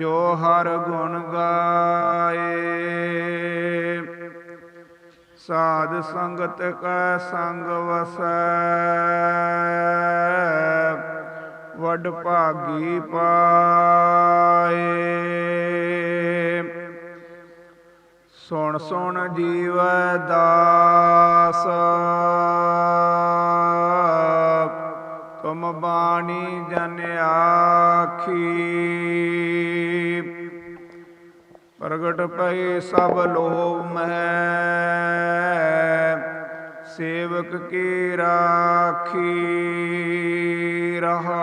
ਜੋ ਹਰ ਗੁਣ ਗਾਏ। ਸਾਧ ਸੰਗਤ ਕੈ ਸੰਗ ਵਸੈ। ਵਡ ਭਾਗੀ ਪਾਏ। ਸੁਣ ਸੁਣ ਜੀਵ ਦਾਸ। ਤੁਮ ਬਾਣੀ ਜਨ ਆਖੀ। ਪ੍ਰਗਟ ਪਏ ਸਭ ਲੋਭ ਮਹਿ, ਸੇਵਕ ਕੀ ਰਾਖੀ ਰਹਾਉ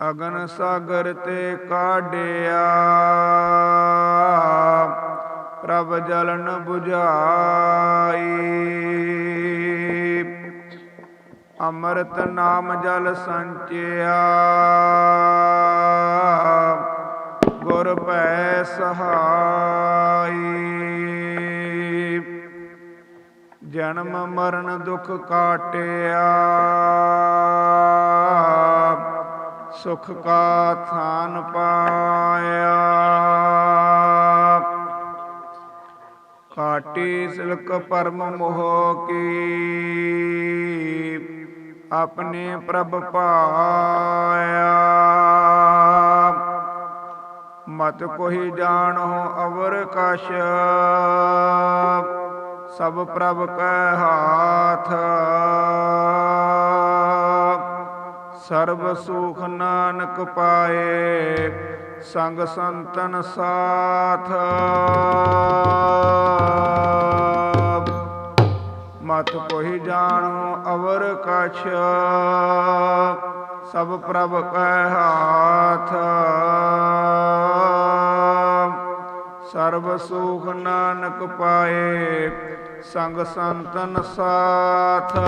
ਅਗਨ ਸਾਗਰ ਤੇ ਕਾਢਿਆ, ਪ੍ਰਭ ਜਲਨ 부ਝਾਈ ਅੰਮ੍ਰਿਤ ਨਾਮ ਜਲ ਸੰਚਿਆ। ਗੁਰ ਭੈ ਸਹਾਈ। ਜਨਮ ਮਰਨ ਦੁਖ ਕਾਟਿਆ। ਸੁਖ ਕਾ ਥਾਨ ਪਾਇਆ। ਕਾਟੀ ਸਿਲਕ ਪਰਮ ਮੋਹ ਕੀ। ਆਪਣੇ ਪ੍ਰਭ ਪਾਇਆ। ਮਤ ਕੋਈ ਜਾਣੋ ਅਵਰ ਕਸ਼ ਸਭ ਪ੍ਰਭ ਕੈ ਹਾਥ। ਸਰਬ ਸੁਖ ਨਾਨਕ ਪਾਏ, ਸੰਗ ਸੰਤਨ ਸਾਥ। ਮਤ ਕੋਈ ਜਾਣੋ, ਅਵਰ ਕਛ। ਸਭ ਪ੍ਰਭ ਕੈ ਹਾਥ। ਸਰਬ ਸੁਖ ਨਾਨਕ ਪਾਏ, ਸੰਗ ਸੰਤਨ ਸਾਥ।